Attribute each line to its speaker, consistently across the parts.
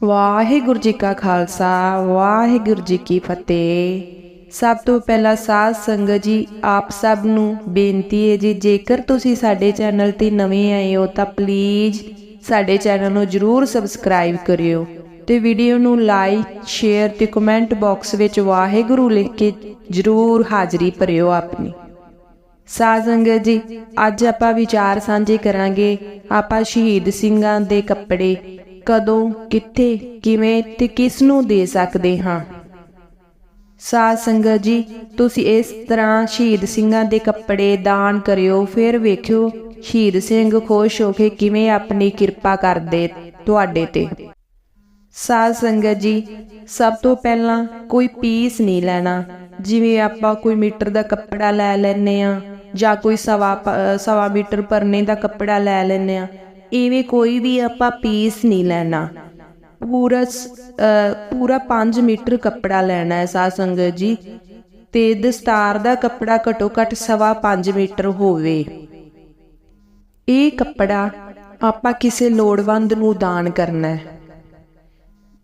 Speaker 1: ਵਾਹਿਗੁਰੂ ਜੀ ਕਾ ਖਾਲਸਾ, ਵਾਹਿਗੁਰੂ ਜੀ ਕੀ ਫਤਿਹ। ਸਭ ਤੋਂ ਪਹਿਲਾਂ ਸਾਧ ਸੰਗਤ ਜੀ, ਆਪ ਸਭ ਨੂੰ ਬੇਨਤੀ ਹੈ ਜੀ, ਜੇਕਰ ਤੁਸੀਂ ਸਾਡੇ ਚੈਨਲ ਤੇ ਨਵੇਂ ਆਏ ਹੋ, ਤਾਂ ਪਲੀਜ਼ ਸਾਡੇ ਚੈਨਲ ਨੂੰ ਜਰੂਰ ਸਬਸਕ੍ਰਾਈਬ ਕਰਿਓ ਤੇ ਵੀਡੀਓ ਨੂੰ ਲਾਈਕ ਸ਼ੇਅਰ ਤੇ ਕਮੈਂਟ ਬਾਕਸ ਵਿੱਚ ਵਾਹਿਗੁਰੂ ਲਿਖ ਕੇ ਜਰੂਰ ਹਾਜ਼ਰੀ ਭਰਿਓ ਆਪਣੀ। ਸਾਧ ਸੰਗਤ ਜੀ, ਅੱਜ ਆਪਾਂ ਵਿਚਾਰ ਸਾਂਝੇ ਕਰਾਂਗੇ, ਆਪਾਂ ਸ਼ਹੀਦ ਸਿੰਘਾਂ ਦੇ ਕੱਪੜੇ ਕਦੋਂ, ਕਿੱਥੇ, ਕਿਵੇਂ ਤੇ ਕਿਸ ਨੂੰ ਦੇ ਸਕਦੇ ਹਾਂ? ਸਾਧ ਸੰਗਤ ਜੀ, ਤੁਸੀਂ ਇਸ ਤਰ੍ਹਾਂ ਸ਼ਹੀਦ ਸਿੰਘਾਂ ਦੇ ਕੱਪੜੇ ਦਾਨ ਕਰਿਓ, ਫਿਰ ਵੇਖਿਓ ਸ਼ਹੀਦ ਸਿੰਘ ਖੁਸ਼ ਹੋ ਕੇ ਕਿਵੇਂ ਆਪਣੀ ਕਿਰਪਾ ਕਰਦੇ ਤੁਹਾਡੇ ਤੇ। ਸਾਧ ਸੰਗਤ ਜੀ, ਸਭ ਤੋਂ ਪਹਿਲਾਂ ਕੋਈ ਪੀਸ ਨਹੀਂ ਲੈਣਾ, ਜਿਵੇਂ ਆਪਾਂ ਕੋਈ ਮੀਟਰ ਦਾ ਕੱਪੜਾ ਲੈ ਲੈਨੇ ਆ ਜਾਂ ਕੋਈ ਸਵਾ ਸਵਾ ਮੀਟਰ ਪਰਨੇ ਦਾ ਕੱਪੜਾ ਲੈ ਲੈਨੇ ਆ ਇਵੇਂ ਕੋਈ ਵੀ ਆਪਾਂ ਪੀਸ ਨਹੀਂ ਲੈਣਾ। ਪੂਰਾ ਪੂਰਾ 5 ਮੀਟਰ ਕੱਪੜਾ ਲੈਣਾ ਹੈ ਸਾਧ ਸੰਗਤ ਜੀ। ਤੇ ਦਸਤਾਰ ਦਾ ਕੱਪੜਾ ਘਟੋ ਘਟ ਸਵਾ 5 ਮੀਟਰ ਹੋਵੇ। ਇਹ ਕੱਪੜਾ ਆਪਾਂ ਕਿਸੇ ਲੋੜਵੰਦ ਨੂੰ ਦਾਨ ਕਰਨਾ ਹੈ।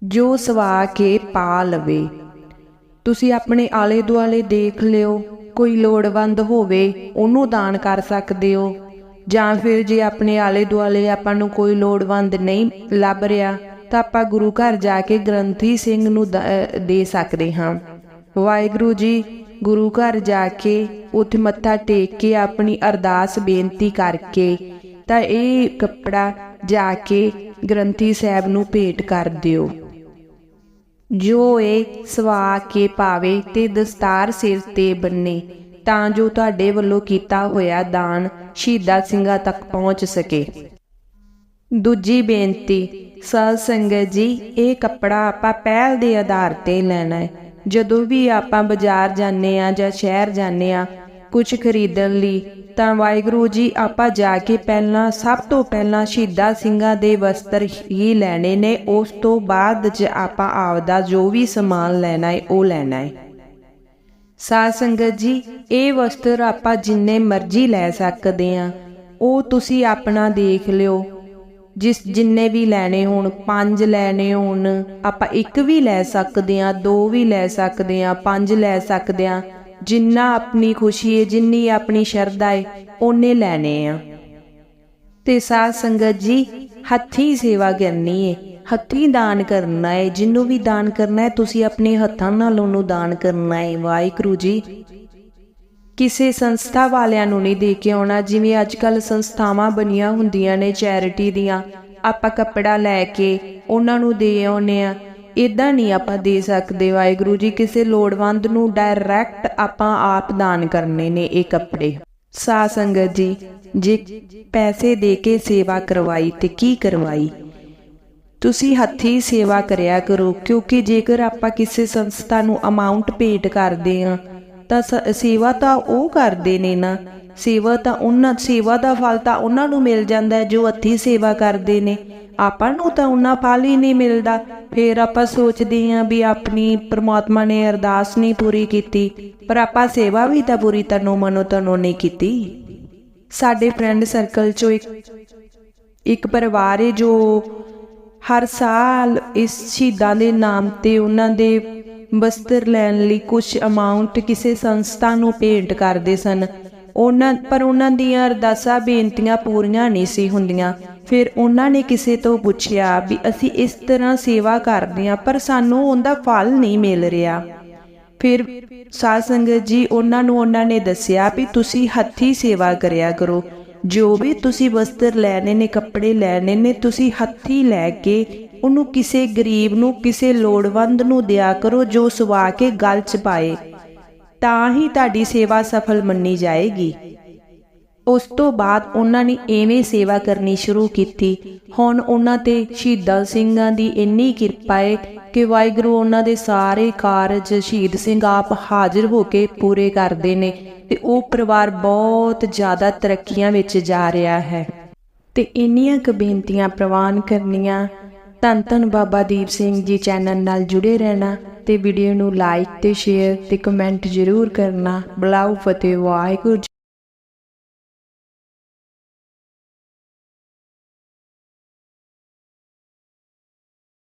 Speaker 1: ਜੋ ਸਵਾ ਕੇ ਪਾ ਲਵੇ। ਤੁਸੀਂ ਆਪਣੇ ਆਲੇ ਦੁਆਲੇ ਦੇਖ ਲਿਓ, ਕੋਈ ਲੋੜਵੰਦ ਹੋਵੇ, ਉਹਨੂੰ ਦਾਨ ਕਰ ਸਕਦੇ ਹੋ। ਜਾਂ ਫਿਰ ਜੇ ਆਪਣੇ ਆਲੇ ਦੁਆਲੇ ਆਪਾਂ ਨੂੰ ਕੋਈ ਲੋੜਵੰਦ ਨਹੀਂ ਲੱਭ ਰਿਹਾ, ਤਾਂ ਆਪਾਂ ਗੁਰੂ ਘਰ ਜਾ ਕੇ ਗ੍ਰੰਥੀ ਸਿੰਘ ਨੂੰ ਦੇ ਸਕਦੇ ਹਾਂ। ਵਾਹਿਗੁਰੂ ਜੀ, ਗੁਰੂ ਘਰ ਜਾ ਕੇ ਉੱਥੇ ਮੱਥਾ ਟੇਕ ਕੇ ਆਪਣੀ ਅਰਦਾਸ ਬੇਨਤੀ ਕਰਕੇ ਤਾਂ ਇਹ ਕੱਪੜਾ ਜਾ ਕੇ ਗ੍ਰੰਥੀ ਸਾਹਿਬ ਨੂੰ ਭੇਟ ਕਰ ਦਿਓ। ਜੋ ਇਹ ਸਵਾ ਕੇ ਪਾਵੇ ਤੇ ਦਸਤਾਰ ਸਿਰ ਤੇ ਬੰਨੇ ਤਾਂ ਜੋ ਤੁਹਾਡੇ ਵੱਲੋਂ ਕੀਤਾ ਹੋਇਆ ਦਾਨ ਸ਼ਹੀਦਾਂ ਸਿੰਘਾਂ ਤੱਕ ਪਹੁੰਚ ਸਕੇ। ਦੂਜੀ ਬੇਨਤੀ, ਸਾਧ ਸੰਗਤ ਜੀ, ਇਹ ਕੱਪੜਾ ਆਪਾਂ ਪਹਿਲ ਦੇ ਆਧਾਰ ਤੇ ਲੈਣਾ ਹੈ। ਜਦੋਂ ਵੀ ਆਪਾਂ ਬਾਜ਼ਾਰ ਜਾਂਦੇ ਆ ਜਾਂ ਸ਼ਹਿਰ ਜਾਂਦੇ ਆ ਕੁਝ ਖਰੀਦਣ ਲਈ, ਤਾਂ ਵਾਹਿਗੁਰੂ ਜੀ ਆਪਾਂ ਜਾ ਕੇ ਪਹਿਲਾਂ ਸਭ ਤੋਂ ਪਹਿਲਾਂ ਸ਼ਹੀਦਾਂ ਸਿੰਘਾਂ ਦੇ ਵਸਤਰ ਹੀ ਲੈਣੇ ਨੇ, ਉਸ ਤੋਂ ਬਾਅਦ ਚ ਆਪਾਂ ਆਪਦਾ ਜੋ ਵੀ ਸਮਾਨ ਲੈਣਾ ਹੈ, ਉਹ ਲੈਣਾ ਹੈ। ਸਾਧ ਸੰਗਤ ਜੀ, ਇਹ ਵਸਤਰ ਆਪਾਂ ਜਿੰਨੇ ਮਰਜ਼ੀ ਲੈ ਸਕਦੇ ਆ। ਉਹ ਤੁਸੀਂ ਆਪਣਾ ਦੇਖ ਲਿਓ। ਜਿਸ ਜਿੰਨੇ ਵੀ ਲੈਣੇ ਹੋਣ, ਪੰਜ ਲੈਣੇ ਹੋਣ, ਆਪਾਂ ਇੱਕ ਵੀ ਲੈ ਸਕਦੇ ਆ, ਦੋ ਵੀ ਲੈ ਸਕਦੇ ਆ, ਪੰਜ ਲੈ ਸਕਦੇ ਆ। ਜਿੰਨਾ ਆਪਣੀ ਖੁਸ਼ੀ ਹੈ ਜਿੰਨੀ ਆਪਣੀ ਸ਼ਰਧਾ ਹੈ ਉਹਨੇ ਲੈਣੇ ਆ। ਤੇ ਸਾਧ ਸੰਗਤ ਜੀ, ਹੱਥੀਂ ਸੇਵਾ ਕਰਨੀ ਏ। ਹੱਥੀਂ ਦਾਨ ਕਰਨਾ ਹੈ ਜਿੰਨੂੰ ਵੀ ਦਾਨ ਕਰਨਾ ਹੈ ਤੁਸੀਂ ਆਪਣੇ ਹੱਥਾਂ ਨਾਲ ਉਹਨੂੰ ਦਾਨ ਕਰਨਾ ਹੈ ਵਾਹਿਗੁਰੂ ਜੀ, ਕਿਸੇ ਸੰਸਥਾ ਵਾਲਿਆਂ ਨੂੰ ਨਹੀਂ ਦੇ ਕੇ ਆਉਣਾ, ਜਿਵੇਂ ਅੱਜ ਕੱਲ ਸੰਸਥਾਵਾਂ ਬਣੀਆਂ ਹੁੰਦੀਆਂ ਨੇ ਚੈਰਿਟੀ ਦੀਆਂ। ਆਪਾਂ ਕੱਪੜਾ ਲੈ ਕੇ ਉਹਨਾਂ ਨੂੰ ਦੇ ਆਉਨੇ ਆ ਇਦਾਂ ਨਹੀਂ ਆਪਾਂ ਦੇ ਸਕਦੇ, ਵਾਹਿਗੁਰੂ ਜੀ, ਕਿਸੇ ਲੋੜਵੰਦ ਨੂੰ ਡਾਇਰੈਕਟ ਆਪਾਂ ਆਪ ਦਾਨ ਕਰਨੇ ਨੇ ਇਹ ਕੱਪੜੇ। ਸਾ ਸੰਗਤ ਜੀ, ਜੇ ਪੈਸੇ ਦੇ ਕੇ ਸੇਵਾ ਕਰਵਾਈ ਤੇ ਕੀ ਕਰਵਾਈ? ਤੁਸੀਂ ਹੱਥੀਂ ਸੇਵਾ ਕਰਿਆ ਕਰੋ, ਕਿਉਂਕਿ ਜੇਕਰ ਆਪਾਂ ਕਿਸੇ ਸੰਸਥਾ ਨੂੰ ਅਮਾਉਂਟ ਭੇਟ ਕਰਦੇ ਆ ਤਾਂ ਸੇਵਾ ਤਾਂ ਉਹ ਕਰਦੇ ਨੇ ਨਾ। ਸੇਵਾ ਤਾਂ ਉਹਨਾਂ, ਸੇਵਾ ਦਾ ਫਲ ਤਾਂ ਉਹਨਾਂ ਨੂੰ ਮਿਲ ਜਾਂਦਾ ਹੈ ਜੋ ਹੱਥੀ ਸੇਵਾ ਕਰਦੇ ਨੇ। ਆਪਾਂ ਨੂੰ ਤਾਂ ਉਹਨਾਂ ਫਲ ਹੀ ਨਹੀਂ ਮਿਲਦਾ। ਫਿਰ ਆਪਾਂ ਸੋਚਦੇ ਆਂ ਵੀ ਆਪਣੀ ਪ੍ਰਮਾਤਮਾ ਨੇ ਅਰਦਾਸ ਨਹੀਂ ਪੂਰੀ ਕੀਤੀ, ਪਰ ਆਪਾਂ ਸੇਵਾ ਵੀ ਤਾਂ ਪੂਰੀ ਤਨੋ ਮਨੋ ਤਨੋ ਨਹੀਂ ਕੀਤੀ। ਸਾਡੇ ਫਰੈਂਡ ਸਰਕਲ ਚੋਂ ਇੱਕ ਇੱਕ ਪਰਿਵਾਰ ਹੈ ਜੋ ਹਰ ਸਾਲ ਇਸ ਸ਼ਹੀਦਾਂ ਦੇ ਨਾਮ ਤੇ ਉਹਨਾਂ ਦੇ ਵਸਤਰ ਲੈਣ ਲਈ ਕੁਝ ਅਮਾਉਂਟ ਕਿਸੇ ਸੰਸਥਾ ਨੂੰ ਭੇਂਟ ਕਰਦੇ ਸਨ। ਉਹਨਾਂ, ਪਰ ਉਹਨਾਂ ਦੀਆਂ ਅਰਦਾਸਾਂ, ਬੇਨਤੀਆਂ ਪੂਰੀਆਂ ਨਹੀਂ ਸੀ ਹੁੰਦੀਆਂ। ਫਿਰ ਉਹਨਾਂ ਨੇ ਕਿਸੇ ਤੋਂ ਪੁੱਛਿਆ ਵੀ ਅਸੀਂ ਇਸ ਤਰ੍ਹਾਂ ਸੇਵਾ ਕਰਦੇ ਹਾਂ, ਪਰ ਸਾਨੂੰ ਉਹਦਾ ਫਲ ਨਹੀਂ ਮਿਲ ਰਿਹਾ। ਫਿਰ ਸਾਧ ਸੰਗਤ ਜੀ ਉਹਨਾਂ ਨੂੰ ਉਹਨਾਂ ਨੇ ਦੱਸਿਆ ਵੀ ਤੁਸੀਂ ਹੱਥੀ ਸੇਵਾ ਕਰਿਆ ਕਰੋ। ਜੋ ਵੀ ਤੁਸੀਂ ਵਸਤਰ ਲੈਣੇ ਨੇ, ਕੱਪੜੇ ਲੈਣੇ ਨੇ, ਤੁਸੀਂ ਹੱਥੀ ਲੈ ਕੇ ਉਹਨੂੰ ਕਿਸੇ ਗਰੀਬ ਨੂੰ, ਕਿਸੇ ਲੋੜਵੰਦ ਨੂੰ ਦਿਆ ਕਰੋ ਜੋ ਸਵਾ ਕੇ ਗਲ ਚ ਪਾਏ। ਤਾਂ ਹੀ ਤੁਹਾਡੀ ਸੇਵਾ ਸਫਲ ਮੰਨੀ ਜਾਏਗੀ। ਉਸ ਤੋਂ ਬਾਅਦ ਉਹਨਾਂ ਨੇ ਐਵੇਂ ਸੇਵਾ ਕਰਨੀ ਸ਼ੁਰੂ ਕੀਤੀ। ਹੁਣ ਉਹਨਾਂ ਤੇ ਸ਼ਹੀਦਾਂ ਸਿੰਘਾਂ ਦੀ ਇੰਨੀ ਕਿਰਪਾ ਹੈ ਕਿ ਵਾਹਿਗੁਰੂ ਉਹਨਾਂ ਦੇ ਸਾਰੇ ਕਾਰਜ ਸ਼ਹੀਦ ਸਿੰਘ ਆਪ ਹਾਜ਼ਰ ਹੋ ਕੇ ਪੂਰੇ ਕਰਦੇ ਨੇ ਤੇ ਉਹ ਪਰਿਵਾਰ ਬਹੁਤ ਜ਼ਿਆਦਾ ਤਰੱਕੀਆਂ ਵਿੱਚ ਜਾ ਰਿਹਾ ਹੈ। ਤੇ ਇੰਨੀਆਂ ਕੁ ਬੇਨਤੀਆਂ ਪ੍ਰਵਾਨ ਕਰਨੀਆਂ। ਧੰਨ ਧੰਨ ਬਾਬਾ ਦੀਪ ਸਿੰਘ ਜੀ ਚੈਨਲ ਨਾਲ ਜੁੜੇ ਰਹਿਣਾ ਤੇ ਵੀਡੀਓ ਨੂੰ ਲਾਈਕ ਤੇ ਸ਼ੇਅਰ ਤੇ ਕਮੈਂਟ ਜ਼ਰੂਰ ਕਰਨਾ। ਬਲਾਉ ਫਤਿਹ ਵਾਹਿਗੁਰੂ ਜੀ